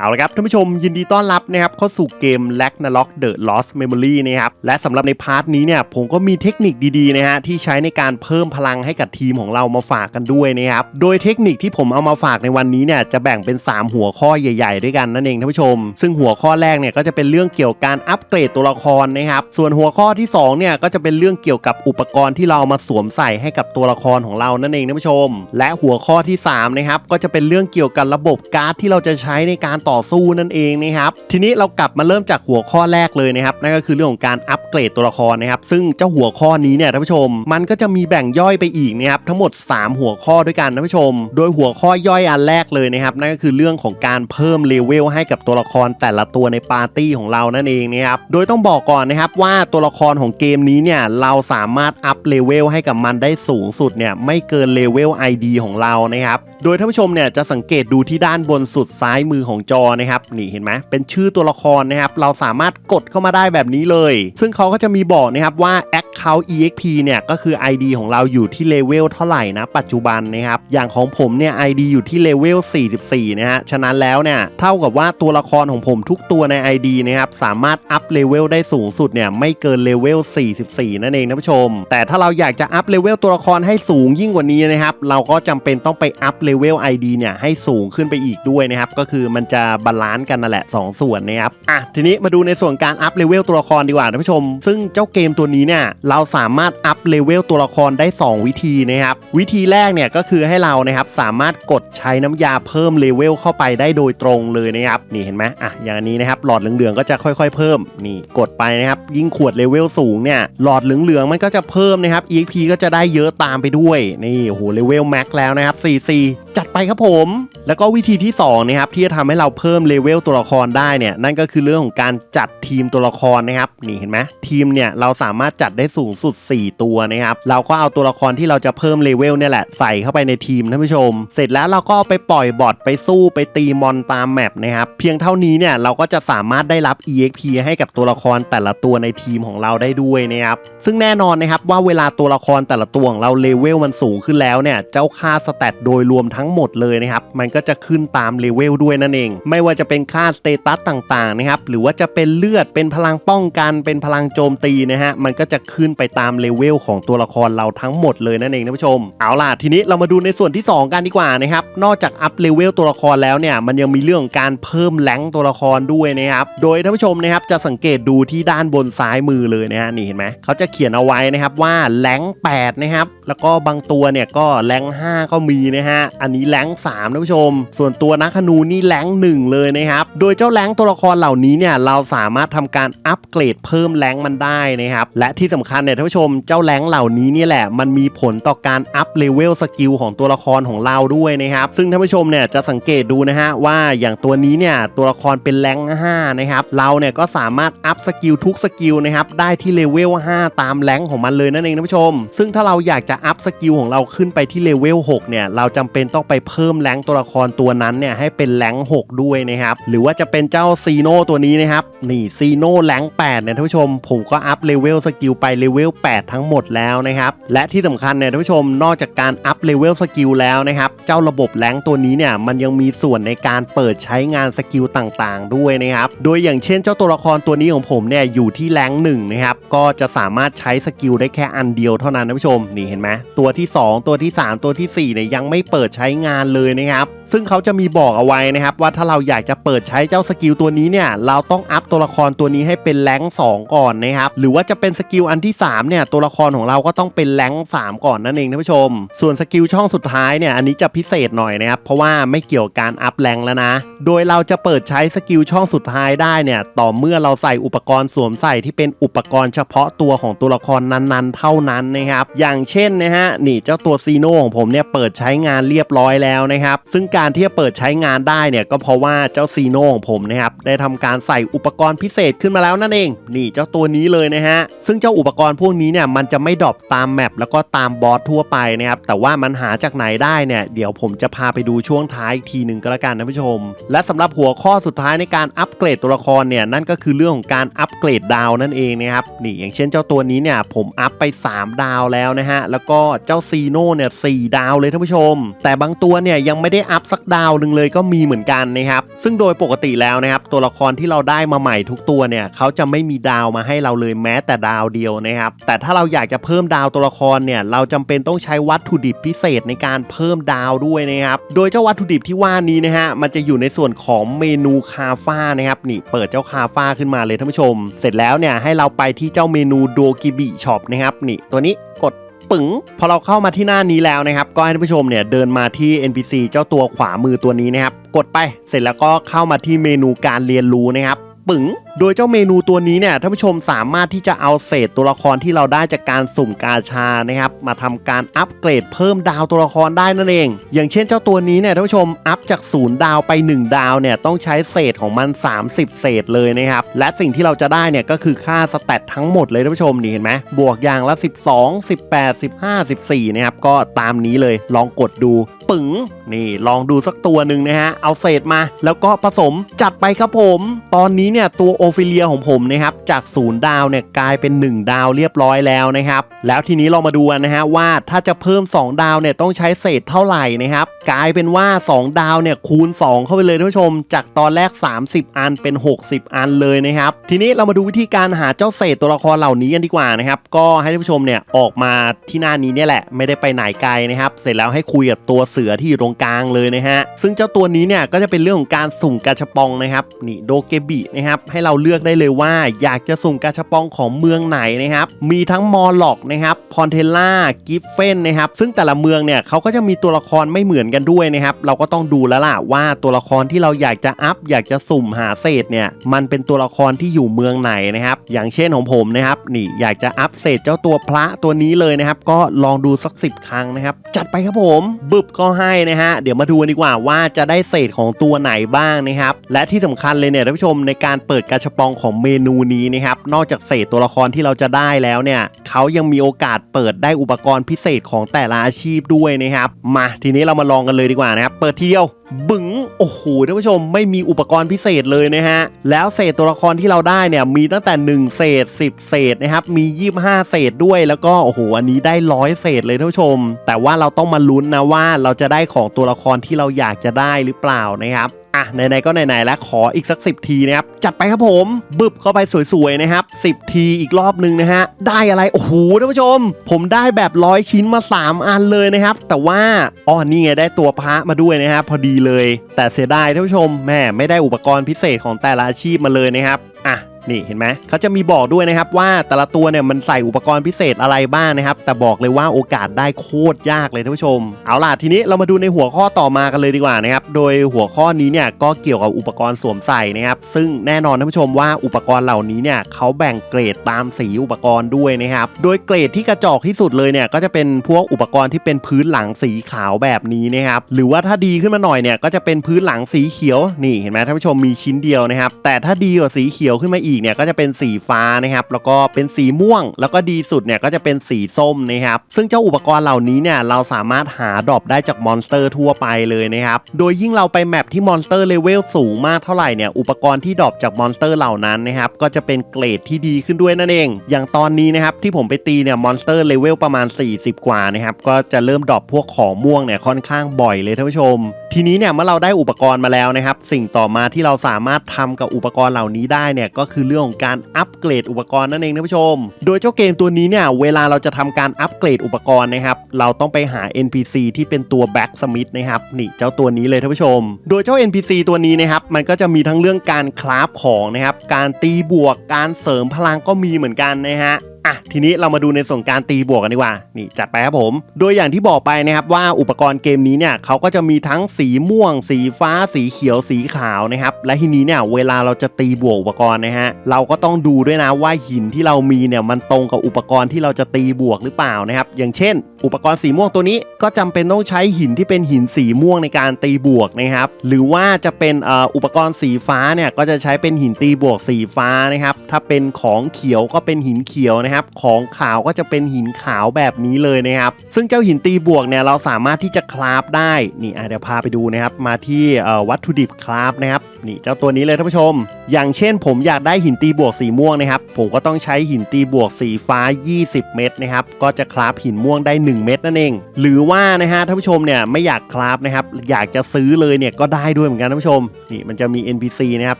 เอาละครับท่านผู้ชมยินดีต้อนรับนะครับเข้าสู่เกม l a g n a r o k The Lost Memory นะครับและสำหรับในพาร์ทนี้เนี่ยผมก็มีเทคนิคดีๆนะฮะที่ใช้ในการเพิ่มพลังให้กับทีมของเรามาฝากกันด้วยนะครับโดยเทคนิคที่ผมเอามาฝากในวันนี้เนี่ยจะแบ่งเป็น 3 หัวข้อใหญ่ ๆ ด้วยกันนั่นเองท่านผู้ชม ซึ่งหัวข้อแรกเนี่ยก็จะเป็นเรื่องเกี่ยวกับการอัปเกรดตัวละครนะครับส่วนหัวข้อที่2เนี่ยก็จะเป็นเรื่องเกี่ยวกับอุปกรณ์ที่เราเอามาสวมใส่ให้กับตัวละครของเรานั่นเองท่านผู้ชม และหัวข้อที่3นะครับก็จะเป็นเรื่องเกี่ยวกับระบบการ์ดที่เราจะใช้ในการต่อ่อสู้นั่นเองนะครับทีนี้เรากลับมาเริ่มจากหัวข้อแรกเลยนะครับนั่นก็คือเรื่องของการอัปเกรดตัวละครนะครับซึ่งเจ้าหัวข้อนี้เนี่ยท่านผู้ชม มันก็จะมีแบ่งย่อยไปอีกนะครับทั้งหมด 3 หัวข้อด้วยกันท่านผู้ชม โดยหัวข้อย่อยอันแรกเลยนะครับนั่นก็คือเรื่องของการเพิ่มเลเวลให้กับตัวละครแต่ละตัวในปาร์ตี้ของเรานั่นเองนะครับโดยต้องบอกก่อนนะครับว่าตัวละครของเกมนี้เนี่ยเราสามารถอัพเลเวลให้กับมันได้สูงสุดเนี่ยไม่เกินเลเวล ID ของเรานะครับโดยท่านผู้ชมเนี่ยจะสังเกตดูที่ด้านบนสุดซ้ายมือของจอนะครับนี่เห็นไหมเป็นชื่อตัวละครนะครับเราสามารถกดเข้ามาได้แบบนี้เลย ซึ่งเขาก็จะมีบอกนะครับว่า Account EXP เนี่ยก็คือ ID ของเราอยู่ที่เลเวลเท่าไหร่นะปัจจุบันนะครับอย่างของผมเนี่ย ID อยู่ที่เลเวล44นะฮะฉะนั้นแล้วเนี่ยเท่ากับว่าตัวละครของผมทุกตัวใน ID นะครับสามารถอัพเลเวลได้สูงสุดเนี่ยไม่เกินเลเวล44 นั่นเองนะผู้ชม แต่ถ้าเราอยากจะอัพเลเวลตัวละครให้สูงยิ่งกว่านี้นะครับเราก็จำเป็นต้องไปอัพเลเวล ID เนี่ยให้สูงขึ้นไปอีกด้วยนะครับก็คือมันจะบาลานซ์กันนั่นแหละ 2 ส่วนนะครับอะทีนี้มาดูในส่วนการอัพเลเวลตัวละครดีกว่าท่านผู้ชม ซึ่งเจ้าเกมตัวนี้เนี่ยเราสามารถอัพเลเวลตัวละครได้ 2 วิธีนะครับวิธีแรกเนี่ยก็คือให้เรานะครับสามารถกดใช้น้ำยาเพิ่มเลเวลเข้าไปได้โดยตรงเลยนะครับนี่เห็นไหมอะอย่างนี้นะครับหลอดเหลืองๆก็จะค่อยๆ เพิ่มนี่กดไปนะครับยิ่งขวดเลเวลสูงเนี่ยหลอดเหลืองๆมันก็จะเพิ่มนะครับ EXP ก็จะได้เยอะตามไปด้วยนี่โอ้โหเลเวลแม็กแล้วนะครับ CC จัดไปครับผม แล้วก็วิธีที่2นะครับที่จะทำให้เราเพิ่มเลเวลตัวละครได้เนี่ยนั่นก็คือเรื่องของการจัดทีมตัวละครนะครับนี่เห็นไหมทีมเนี่ยเราสามารถจัดได้สูงสุด 4 ตัวนะครับเราก็เอาตัวละครที่เราจะเพิ่มเลเวลเนี่ยแหละใส่เข้าไปในทีมท่านผู้ชม เสร็จแล้วเราก็ไปปล่อยบอทไปสู้ไปตีมอนตามแมปนะครับเพียงเท่านี้เนี่ยเราก็จะสามารถได้รับ EXP ให้กับตัวละครแต่ละตัวในทีมของเราได้ด้วยนะครับซึ่งแน่นอนนะครับว่าเวลาตัวละครแต่ละตัวของเราเลเวลมันสูงขึ้นแล้วเนี่ยเจ้าค่าสแตทโดยรวมทั้งหมดเลยนะครับมันก็จะขึ้นตามเลเวลด้วยนั่นเอง ไม่ว่าจะเป็นค่าสเตตัสต่างๆนะครับหรือว่าจะเป็นเลือดเป็นพลังป้องกันเป็นพลังโจมตีนะฮะมันก็จะขึ้นไปตามเลเวลของตัวละครเราทั้งหมดเลยนั่นเองท่านผู้ชม เอาล่ะทีนี้เรามาดูในส่วนที่ 2 กันดีกว่านะครับนอกจากอัพเลเวลตัวละครแล้วเนี่ยมันยังมีเรื่องของการเพิ่มแรงตัวละครด้วยนะครับโดยท่านผู้ชมนะครับจะสังเกตดูที่ด้านบนซ้ายมือเลยนะฮะนี่เห็นไหมเขาจะเขียนเอาไว้นะครับว่าแรง8นะครับแล้วก็บางตัวเนี่ยก็แรง5ก็มีนะฮะอันนี้แรง3ท่านผู้ชมส่วนตัวนักธนูนี่แรง1เลยนะครับ โดยเจ้าแรงตัวละครเหล่านี้เนี่ยเราสามารถทำการอัปเกรดเพิ่มแรงมันได้นะครับ และที่สำคัญเนี่ยท่านผู้ชมเจ้าแรงเหล่านี้เนี่ยแหละมันมีผลต่อการอัพเลเวลสกิลของตัวละครของเราด้วยนะครับ ซึ่งท่านผู้ชมเนี่ยจะสังเกตดูนะฮะว่าอย่างตัวนี้เนี่ยตัวละครเป็นแรง5นะครับเราเนี่ยก็สามารถอัพสกิลทุกสกิลนะครับได้ที่เลเวล5ตามแรงของมันเลยนั่นเองท่านผู้ชม ซึ่งถ้าเราอยากจะอัพสกิลของเราขึ้นไปที่เลเวล6เนี่ยเราจำเป็นต้องไปเพิ่มแรงตัวละคครตัวนั้นเนี่ยให้เป็นแรง6ด้วยนะครับ หรือว่าจะเป็นเจ้าซีโนตัวนี้นะครับ นี่ซีโนแรง8เนี่ยท่านผู้ชม ผมก็อัพเลเวลสกิลไปเลเวล8ทั้งหมดแล้วนะครับ และที่สำคัญเนี่ยท่านผู้ชมนอกจากการอัพเลเวลสกิลแล้วนะครับ เจ้าระบบแรงตัวนี้เนี่ยมันยังมีส่วนในการเปิดใช้งานสกิลต่างๆ ด้วยนะครับ โดยอย่างเช่นเจ้าตัวละครตัวนี้ของผมเนี่ยอยู่ที่แรงหนึ่งนะครับ ก็จะสามารถใช้สกิลได้แค่อันเดียวเท่านั้นท่านผู้ชม นี่เห็นไหมตัวที่ 2 ตัวที่ 3 ตัวที่4เนี่ยยังไม่เปิดใช้งานเลยนะครับ ซึ่งเขาจะมีบอกเอาไว้นะครับว่าถ้าเราอยากจะเปิดใช้เจ้าสกิลตัวนี้เนี่ยเราต้องอัพตัวละครตัวนี้ให้เป็นแรง2ก่อนนะครับหรือว่าจะเป็นสกิลอันที่3เนี่ยตัวละครของเราก็ต้องเป็นแรง3ก่อนนั่นเองท่านผู้ชม ส่วนสกิลช่องสุดท้ายเนี่ยอันนี้จะพิเศษหน่อยนะครับเพราะว่าไม่เกี่ยวกับการอัพแรงแล้วนะ โดยเราจะเปิดใช้สกิลช่องสุดท้ายได้เนี่ยต่อเมื่อเราใส่อุปกรณ์สวมใส่ที่เป็นอุปกรณ์เฉพาะตัวของตัวละครนั้นๆ เท่านั้นนะครับอย่างเช่นนะฮะนี่เจ้าตัวซีโนของผมเนี่ยเปิดใช้งานเรียบร้อยแล้วนะครับซึ่งการการที่จะเปิดใช้งานได้เนี่ยก็เพราะว่าเจ้าซีโนของผมนะครับได้ทำการใส่อุปกรณ์พิเศษขึ้นมาแล้วนั่นเอง นี่เจ้าตัวนี้เลยนะฮะซึ่งเจ้าอุปกรณ์พวกนี้เนี่ยมันจะไม่ดรอปตามแมปแล้วก็ตามบอสทั่วไปนะครับแต่ว่ามันหาจากไหนได้เนี่ยเดี๋ยวผมจะพาไปดูช่วงท้ายอีกทีหนึ่งก็แล้วกันนะผู้ชม และสำหรับหัวข้อสุดท้ายในการอัปเกรดตัวละครเนี่ยนั่นก็คือเรื่องของการอัปเกรดดาวนั่นเองนะครับนี่อย่างเช่นเจ้าตัวนี้เนี่ยผมอัพไป 3 ดาวแล้วนะฮะแล้วก็เจ้าซีโนเนี่ยสดาวเลยท่านผู้ชม แต่บางตัวเนี่ยยังไม่ได้อัพสักดาวหนึ่งเลยก็มีเหมือนกันนะครับ ซึ่งโดยปกติแล้วนะครับ ตัวละครที่เราได้มาใหม่ทุกตัวเนี่ยเขาจะไม่มีดาวมาให้เราเลยแม้แต่ดาวเดียวนะครับ แต่ถ้าเราอยากจะเพิ่มดาวตัวละครเนี่ยเราจำเป็นต้องใช้วัตถุดิบพิเศษในการเพิ่มดาวด้วยนะครับ โดยเจ้าวัตถุดิบที่ว่านี้นะฮะมันจะอยู่ในส่วนของเมนูคาฟ้านะครับนี่เปิดเจ้าคาฟ้าขึ้นมาเลยท่านผู้ชม เสร็จแล้วเนี่ยให้เราไปที่เจ้าเมนูโดกิบิช็อปนะครับนี่ตัวนี้กด ปึ๋งพอเราเข้ามาที่หน้านี้แล้วนะครับ ก็ให้ท่านผู้ชมเนี่ยเดินมาที่ NPC เจ้าตัวขวามือตัวนี้นะครับ กดไปเสร็จแล้วก็เข้ามาที่เมนูการเรียนรู้นะครับ ปึ๋ง โดยเจ้าเมนูตัวนี้เนี่ยท่านผู้ชมสามารถที่จะเอาเศษตัวละครที่เราได้จากการสุ่มกาชานะครับมาทำการอัปเกรดเพิ่มดาวตัวละครได้นั่นเอง อย่างเช่นเจ้าตัวนี้เนี่ยท่านผู้ชมอัพจากศูนย์ดาวไป 1 ดาวเนี่ยต้องใช้เศษของมัน 30 เศษเลยนะครับและสิ่งที่เราจะได้เนี่ยก็คือค่าสแตททั้งหมดเลยท่านผู้ชมนี่เห็นไหมบวกอย่างละ 12 18 15 14นะครับก็ตามนี้เลยลองกดดูปึ๋งนี่ลองดูสักตัวหนึ่งนะฮะเอาเศษมา แล้วก็ผสมจัดไปครับผม ตอนนี้เนี่ยตัวโอฟิเลียของผมนะครับจากศูนย์ดาวเนี่ยกลายเป็น 1 ดาวเรียบร้อยแล้วนะครับ แล้วทีนี้เรามาดูนะฮะว่าถ้าจะเพิ่ม 2 ดาวเนี่ยต้องใช้เศษเท่าไหร่นะครับ กลายเป็นว่า 2 ดาวเนี่ยคูณ 2 เข้าไปเลยท่านผู้ชม จากตอนแรก 30 อันเป็น 60 อันเลยนะครับ ทีนี้เรามาดูวิธีการหาเจ้าเศษตัวละครเหล่านี้กันดีกว่านะครับก็ให้ท่านผู้ชมเนี่ยออกมาที่หน้านี้เนี่ยแหละ ไม่ได้ไปไหนไกลนะครับเสร็จแล้วให้คุยกับตัวเสือที่อยู่ตรงกลางเลยนะฮะซึ่งเจ้าตัวนี้เนี่ยก็จะเป็นเรื่องของการสุ่มกาชปองนะครับนี่โดเกบินะครับให้เราเลือกได้เลยว่า อยากจะสุ่มกาชาปองของเมืองไหนนะครับ มีทั้งมอลล็อกนะครับพอนเทล่ากิฟเฟนนะครับซึ่งแต่ละเมืองเนี่ยเขาก็จะมีตัวละครไม่เหมือนกันด้วยนะครับเราก็ต้องดูแล้วล่ะว่าตัวละครที่เราอยากจะอัพอยากจะสุ่มหาเศษเนี่ยมันเป็นตัวละครที่อยู่เมืองไหนนะครับอย่างเช่นของผมนะครับนี่อยากจะอัพเศษเจ้าตัวพระตัวนี้เลยนะครับก็ลองดูสักสิบครั้งนะครับจัดไปครับผมบึบก็ให้นะฮะเดี๋ยวมาดูดีกว่าว่าจะได้เศษของตัวไหนบ้างนะครับและที่สำคัญเลยเนี่ยท่านผู้ชมในการเปิดกาชปองของเมนูนี้นะครับ นอกจากเศษตัวละครที่เราจะได้แล้วเนี่ยเขายังมีโอกาสเปิดได้อุปกรณ์พิเศษของแต่ละอาชีพด้วยนะครับ มาทีนี้เรามาลองกันเลยดีกว่านะครับ เปิดทีเดียวบึ๋งโอ้โหท่านผู้ชมไม่มีอุปกรณ์พิเศษเลยนะฮะ แล้วเศษตัวละครที่เราได้เนี่ยมีตั้งแต่ 1 เศษ 10 เศษนะครับ มี 25 เศษด้วยแล้วก็โอ้โหอันนี้ได้ร้อยเศษเลยท่านผู้ชม แต่ว่าเราต้องมาลุ้นนะว่าเราจะได้ของตัวละครที่เราอยากจะได้หรือเปล่านะครับ อะไหนๆก็ไหนๆแล้วขออีกสัก 10 ทีนะครับ จัดไปครับผม บึบเข้าไปสวยๆนะครับ 10 ทีอีกรอบหนึ่งนะฮะ ได้อะไร โอ้โหท่านผู้ชม ผมได้แบบร้อยชิ้นมา 3 อันเลยนะครับ แต่ว่าอ๋อนี่ไงได้ตัวพระมาด้วยนะครับพอดีเลย แต่เสียดายท่านผู้ชมแม่ไม่ได้อุปกรณ์พิเศษของแต่ละอาชีพมาเลยนะครับอะ นี่เห็นไหมเขาจะมีบอกด้วยนะครับว่าแต่ละตัวเนี่ยมันใส่อุปกรณ์พิเศษอะไรบ้างนะครับ แต่บอกเลยว่าโอกาสได้โคตรยากเลยท่านผู้ชม เอาล่ะทีนี้เรามาดูในหัวข้อต่อมากันเลยดีกว่านะครับ โดยหัวข้อนี้เนี่ยก็เกี่ยวกับอุปกรณ์สวมใส่นะครับ ซึ่งแน่นอนท่านผู้ชมว่าอุปกรณ์เหล่านี้เนี่ยเขาแบ่งเกรดตามสีอุปกรณ์ด้วยนะครับ โดยเกรดที่กระจอกที่สุดเลยเนี่ยก็จะเป็นพวกอุปกรณ์ที่เป็นพื้นหลังสีขาวแบบนี้นะครับ หรือว่าถ้าดีขึ้นมาหน่อยเนี่ยก็จะเป็นพื้นหลังสีเขียว นี่เห็นไหมท่านผู้ชมมีชิ้นเดียวนะครับ แต่ถ้าดีกว่าสีเขียวขึ้นมาอีกเนี่ยก็จะเป็นสีฟ้านะครับ แล้วก็เป็นสีม่วง แล้วก็ดีสุดเนี่ยก็จะเป็นสีส้มนะครับ ซึ่งเจ้าอุปกรณ์เหล่านี้เนี่ยเราสามารถหาดรอปได้จากมอนสเตอร์ทั่วไปเลยนะครับ โดยยิ่งเราไปแมปที่มอนสเตอร์เลเวลสูงมากเท่าไหร่เนี่ยอุปกรณ์ที่ดรอปจากมอนสเตอร์เหล่านั้นนะครับก็จะเป็นเกรดที่ดีขึ้นด้วยนั่นเอง อย่างตอนนี้นะครับที่ผมไปตีเนี่ยมอนสเตอร์เลเวลประมาณ 40 กว่านะครับก็จะเริ่มดรอปพวกของม่วงเนี่ยค่อนข้างบ่อยเลยท่านผู้ชม ทีนี้เนี่ยเมื่อเราได้อุปกรณ์มาแล้วนะครับสิ่งต่อมาที่เราสามารถทำกับอุปกรณ์เหล่านี้ได้เนี่ยก็คืือเรื่องของการอัปเกรดอุปกรณ์นั่นเองท่านผู้ชม โดยเจ้าเกมตัวนี้เนี่ยเวลาเราจะทำการอัปเกรดอุปกรณ์นะครับเราต้องไปหา NPC ที่เป็นตัวแบ็กสมิธนะครับนี่เจ้าตัวนี้เลยท่านผู้ชม โดยเจ้า NPC ตัวนี้นะครับมันก็จะมีทั้งเรื่องการคราฟของนะครับการตีบวกการเสริมพลังก็มีเหมือนกันนะฮะ อะทีนี้เรามาดูในส่วนการตีบวกกันดีกว่านี่จัดไปครับผม โดยอย่างที่บอกไปนะครับว่าอุปกรณ์เกมนี้เนี่ยเขาก็จะมีทั้งสีม่วง สีฟ้า สีเขียวสีขาวนะครับและทีนี้เนี่ยเวลาเราจะตีบวกอุปกรณ์นะฮะเราก็ต้องดูด้วยนะว่าหินที่เรามีเนี่ยมันตรงกับอุปกรณ์ที่เราจะตีบวกหรือเปล่านะครับอย่างเช่น อุปกรณ์สีม่วงตัวนี้ก็จำเป็นต้องใช้หินที่เป็นหินสีม่วงในการตีบวกนะครับหรือว่าจะเป็นอ,อุปกรณ์สีฟ้าเนี่ยก็จะใช้เป็นหินตีบวกสีฟ้านะครับถ้าเป็นของเขียวก็เป็นหินเขียวนะนะครับ ของขาวก็จะเป็นหินขาวแบบนี้เลยนะครับ ซึ่งเจ้าหินตีบวกเนี่ยเราสามารถที่จะคราฟได้นี่เดี๋ยวพาไปดูนะครับ มาที่วัตถุดิบคราฟนะครับนี่เจ้าตัวนี้เลยท่านผู้ชม อย่างเช่น ผมอยากได้หินตีบวกสีม่วงนะครับ ผมก็ต้องใช้หินตีบวกสีฟ้า 20 เม็ดนะครับ ก็จะคราฟหินม่วงได้ 1 เม็ดนั่นเอง หรือว่านะฮะท่านผู้ชมเนี่ยไม่อยากคราฟนะครับ อยากจะซื้อเลยเนี่ยก็ได้ด้วยเหมือนกันท่านผู้ชม นี่มันจะมี NPC นะครับ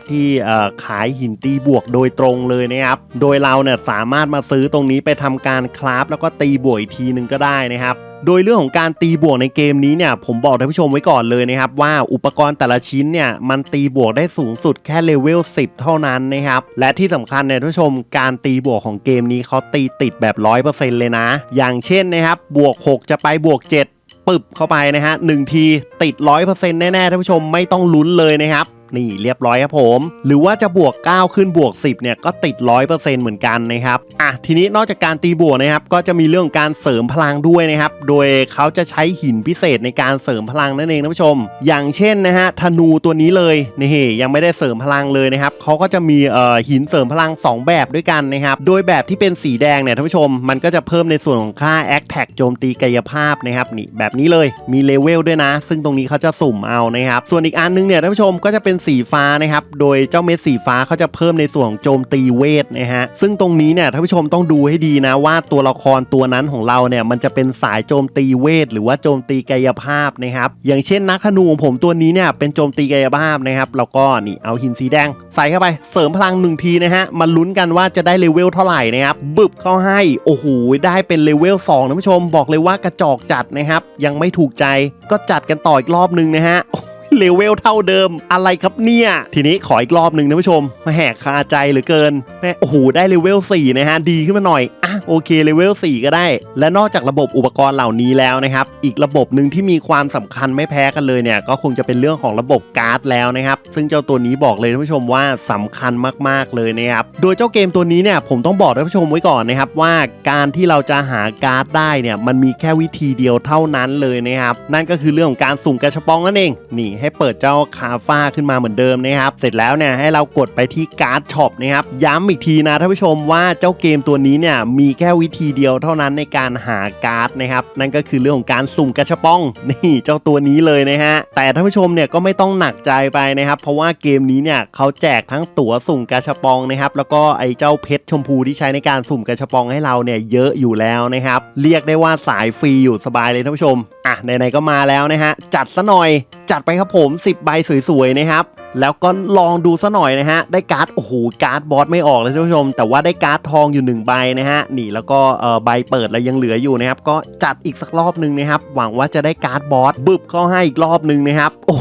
ที่ขายหินตีบวกโดยตรงเลยนะครับ โดยเราเนี่ยสามารถมาซื้อตรงนี้ไปทำการคราฟแล้วก็ตีบวกอีกทีหนึงก็ได้นะครับโดยเรื่องของการตีบวกในเกมนี้เนี่ยผมบอกท่านผู้ชมไว้ก่อนเลยนะครับว่าอุปกรณ์แต่ละชิ้นเนี่ยมันตีบวกได้สูงสุดแค่เลเวล10 เท่านั้นนะครับและที่สำคัญเนี่ยท่านผู้ชมการตีบวกของเกมนี้เขาตีติดแบบ 100%เลยนะ อย่างเช่นนะครับบวก 6 จะไปบวก 7ปึบเข้าไปนะฮะหนึ่งทีติด 100%แน่ๆท่านผู้ชมไม่ต้องลุ้นเลยนะครับ นี่เรียบร้อยครับผม หรือว่าจะบวก 9 ขึ้นบวก 10เนี่ยก็ติด 100%เหมือนกันนะครับอะทีนี้นอกจากการตีบวกนะครับก็จะมีเรื่องการเสริมพลังด้วยนะครับ โดยเขาจะใช้หินพิเศษในการเสริมพลังนั่นเองท่านผู้ชม อย่างเช่นนะฮะธนูตัวนี้เลยนี่ยังไม่ได้เสริมพลังเลยนะครับเขาก็จะมีเอ่อหินเสริมพลัง 2 แบบด้วยกันนะครับโดยแบบที่เป็นสีแดงเนี่ยท่านผู้ชม มันก็จะเพิ่มในส่วนของค่า a c t a c โจมตีกายภาพนะครับนี่แบบนี้เลยมีเลเวลด้วยนะ ซึ่งตรงนี้เขาจะสุ่มเอานะครับส่วนอีกอันนึงเนี่ยท่านผู้ชมก็จะเป็นสีฟ้านะครับ โดยเจ้าเม็ดสีฟ้าเขาจะเพิ่มในส่วนของโจมตีเวทนะฮะ ซึ่งตรงนี้เนี่ยท่านผู้ชมต้องดูให้ดีนะว่าตัวละครตัวนั้นของเราเนี่ยมันจะเป็นสายโจมตีเวท หรือว่าโจมตีกายภาพนะครับ อย่างเช่นนักธนูของผมตัวนี้เนี่ยเป็นโจมตีกายภาพนะครับ แล้วก็นี่เอาหินสีแดง ใส่เข้าไปเสริมพลังหนึ่งทีนะฮะ มาลุ้นกันว่าจะได้เลเวลเท่าไหร่นะครับ บึบเข้าให้ โอ้โห ได้เป็นเลเวล2ท่านผู้ชม บอกเลยว่ากระจอกจัดนะครับ ยังไม่ถูกใจ ก็จัดกันต่ออีกรอบนึงนะฮะ เลเวลเท่าเดิมอะไรครับเนี่ย ทีนี้ขออีกรอบหนึ่งนะผู้ชมมาแหกคาใจเหลือเกินแม่โอ้โหได้เลเวล4นะฮะดีขึ้นมาหน่อย โอเคเลเวล4ก็ได้ และนอกจากระบบอุปกรณ์เหล่านี้แล้วนะครับ อีกระบบหนึ่งที่มีความสำคัญไม่แพ้กันเลยเนี่ย ก็คงจะเป็นเรื่องของระบบการ์ดแล้วนะครับ ซึ่งเจ้าตัวนี้บอกเลยท่านผู้ชมว่าสำคัญมากๆเลยนะครับ โดยเจ้าเกมตัวนี้เนี่ยผมต้องบอกท่านผู้ชมไว้ก่อนนะครับว่าการที่เราจะหาการ์ดได้เนี่ยมันมีแค่วิธีเดียวเท่านั้นเลยนะครับ นั่นก็คือเรื่องของการสุ่มกระชบปองนั่นเองนี่ให้เปิดเจ้าคาฟ้าขึ้นมาเหมือนเดิมนะครับเสร็จแล้วเนี่ยให้เรากดไปที่การ์ดช็อปนะครับย้ำอีกทีนะท่านผู้ชมว่าเจ้าเกมตัวนี้เนี่ยมีแค่วิธีเดียวเท่านั้นในการหาการ์ดนะครับ นั่นก็คือเรื่องของการสุ่มกระชบปองนี่เจ้าตัวนี้เลยนะฮะแต่ท่านผู้ชมเนี่ยก็ไม่ต้องหนักใจไปนะครับ เพราะว่าเกมนี้เนี่ยเขาแจกทั้งตั๋วสุ่มกระชบปองนะครับแล้วก็ไอ้เจ้าเพชรชมพูที่ใช้ในการสุ่มกระชบปองให้เราเนี่ยเยอะอยู่แล้วนะครับเรียกได้ว่าสายฟรีอยู่สบายเลยท่านผู้ชมอะไหนๆก็มาแล้วนะฮะจัดซะหน่อยจัดไปครับผม 10 ใบสวยๆนะครับ แล้วก็ลองดูซะหน่อยนะฮะ ได้การ์ดโอ้โหการ์ดบอสไม่ออกเลยท่านผู้ชม แต่ว่าได้การ์ดทองอยู่ 1 ใบนะฮะ นี่แล้วก็เอ่อใบเปิดแล้วยังเหลืออยู่นะครับ ก็จัดอีกสักรอบหนึ่งนะครับ หวังว่าจะได้การ์ดบอสบึบเข้าให้อีกรอบหนึ่งนะครับ โอ้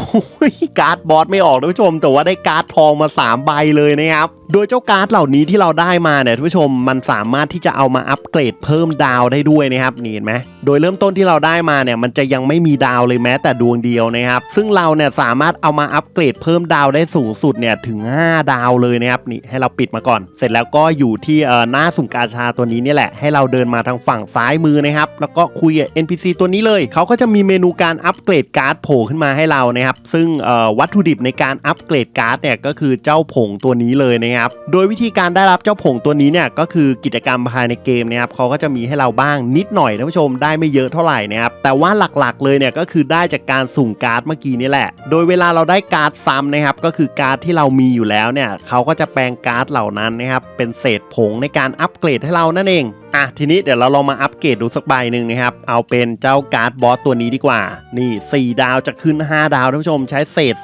ยการ์ดบอสไม่ออกท่านผู้ชม แต่ว่าได้การ์ดทองมา 3 ใบเลยนะครับ โดยเจ้าการ์ดเหล่านี้ที่เราได้มาเนี่ยท่านผู้ชมมันสามารถที่จะเอามาอัปเกรดเพิ่มดาวได้ด้วยนะครับนี่เห็นไหมโดยเริ่มต้นที่เราได้มาเนี่ยมันจะยังไม่มีดาวเลยแม้แต่ดวงเดียวนะครับซึ่งเราเนี่ยสามารถเอามาอัปเกรดเพิ่มดาวได้สูงสุดเนี่ยถึง 5 ดาวเลยนะครับนี่ให้เราปิดมาก่อน เสร็จแล้วก็อยู่ที่เอ่อหน้าสุ่มกาชาตัวนี้นี่แหละให้เราเดินมาทางฝั่งซ้ายมือนะครับแล้วก็คุยกับ NPC ตัวนี้เลยเขาก็จะมีเมนูการอัปเกรดการ์ดโผล่ขึ้นมาให้เรานะครับซึ่งเอ่อวัตถุดิบในการอัปเกรดการ์ดเนี่ยก็คือเจ้าผงตัวนี้เลยนะครับโดยวิธีการได้รับเจ้าผงตัวนี้เนี่ยก็คือกิจกรรมภายในเกมนะครับเขาก็จะมีให้เราบ้างนิดหน่อยท่านผู้ชมได้ไม่เยอะเท่าไหร่นะครับแต่ว่าหลักๆเลยเนี่ยก็คือได้จากการสุ่มการ์ดเมื่อกี้นี่แหละ โดยเวลาเราได้การ์ดซ้ำนะครับก็คือการ์ดที่เรามีอยู่แล้วเนี่ยเขาก็จะแปลงการ์ดเหล่านั้นนะครับเป็นเศษผงในการอัปเกรดให้เรานั่นเอง อะทีนี้เดี๋ยวเราลองมาอัปเกรดดูสักใบหนึ่งนะครับ เอาเป็นเจ้าการ์ดบอสตัวนี้ดีกว่า นี่ 4 ดาวจะขึ้น 5 ดาวท่านผู้ชมใช้เศษ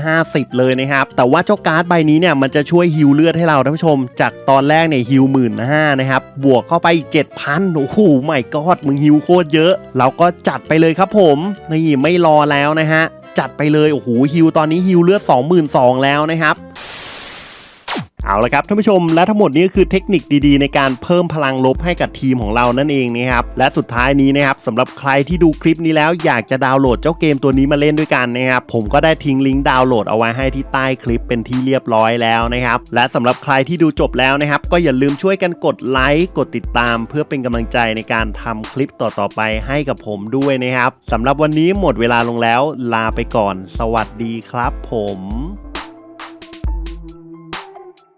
350 เลยนะครับ แต่ว่าเจ้าการ์ดใบนี้เนี่ยมันจะช่วยฮิวเลือดให้เราท่านผู้ชม จากตอนแรกเนี่ยฮิวหมื่นห้านะครับ บวกเข้าไปอีก7,000โอ้โหไม่กอดมึงฮิวโคตรเยอะ เราก็จัดไปเลยครับผมนี่ไม่รอแล้วนะฮะจัดไปเลยโอ้โหฮิวตอนนี้ฮิวเลือด22,000แล้วนะครับ เอาละครับท่านผู้ชมและทั้งหมดนี้ก็คือเทคนิคดีๆ ในการเพิ่มพลังลบให้กับทีมของเรานั่นเองนะครับและสุดท้ายนี้นะครับสำหรับใครที่ดูคลิปนี้แล้วอยากจะดาวน์โหลดเจ้าเกมตัวนี้มาเล่นด้วยกันนะครับผมก็ได้ทิ้งลิงก์ดาวน์โหลดเอาไว้ให้ที่ใต้คลิปเป็นที่เรียบร้อยแล้วนะครับและสำหรับใครที่ดูจบแล้วนะครับก็อย่าลืมช่วยกันกดไลค์กดติดตาม เพื่อเป็นกำลังใจในการทำคลิปต่อๆไปให้กับผมด้วยนะครับสำหรับวันนี้หมดเวลาลงแล้วลาไปก่อน สวัสดีครับผม